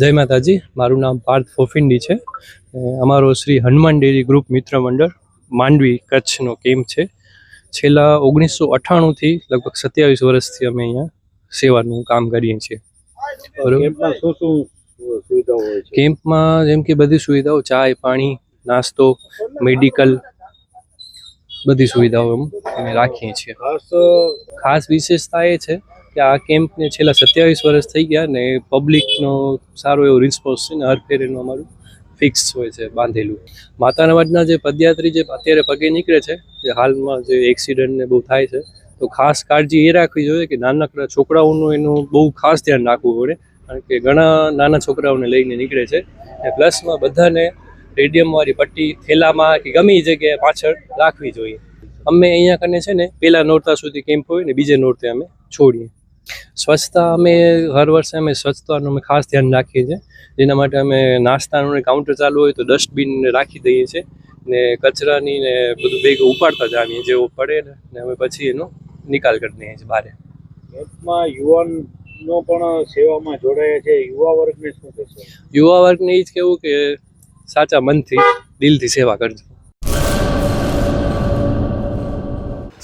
જય માતાજી મારું નામ પાર્થ ફોફિંડી છે. અમારો શ્રી હનુમાન ડેરી ગ્રુપ મિત્ર મંડળ માંડવી કચ્છનો કેમ્પ છે. છેલ્લા ઓગણીસો અઠ્ઠાણુંથી લગભગ સત્યાવીસ વર્ષથી અમે અહીંયા સેવાનું કામ કરીએ છીએ. બરોબર? કેમ્પમાં જેમ કે બધી સુવિધાઓ ચાય પાણી નાસ્તો મેડિકલ બધી સુવિધાઓ અમે રાખીએ છીએ. ખાસ વિશેષતા એ છે કે આ કેમ્પને છેલ્લા સત્યાવીસ વર્ષ થઈ ગયા ને પબ્લિકનો સારો એવો રિસ્પોન્સ છે ને હર ફેર એનું અમારું ફિક્સ હોય છે, બાંધેલું. માતાનાવાડના જે પદયાત્રી જે અત્યારે પગે નીકળે છે, જે હાલમાં જે એક્સિડન્ટ ને બહુ થાય છે, તો ખાસ કાળજી એ રાખવી જોઈએ કે નાનકડા છોકરાઓનું એનું બહુ ખાસ ધ્યાન રાખવું પડે. કારણ કે ઘણા નાના છોકરાઓને લઈને નીકળે છે અને પ્લસમાં બધાને રેડિયમવાળી પટ્ટી, થેલામાં કે ગમે જગ્યાએ પાછળ રાખવી જોઈએ. અમે અહીંયા કને છે ને પહેલાં નોરતા સુધી કેમ્પ હોય ને બીજે નોરતે અમે છોડીએ. સ્વચ્છતા અમે હર વર્ષે અમે સ્વચ્છતાનું અમે ખાસ ધ્યાન રાખીએ છીએ. જેના માટે અમે નાસ્તાનું કાઉન્ટર ચાલુ હોય તો ડસ્ટબિન રાખી દઈએ છીએ ને કચરાની ને બધું ભેગું ઉપાડતા જાણીએ જેવો પડે ને અમે પછી એનો નિકાલ કરી દઈએ છીએ બહાર. કેમ્પમાં યુવાનનો પણ સેવામાં જોડાયા છે. યુવા વર્ગને શું કહેશો? યુવા વર્ગને એ જ કહેવું કે સાચા મનથી દિલથી સેવા કરજો.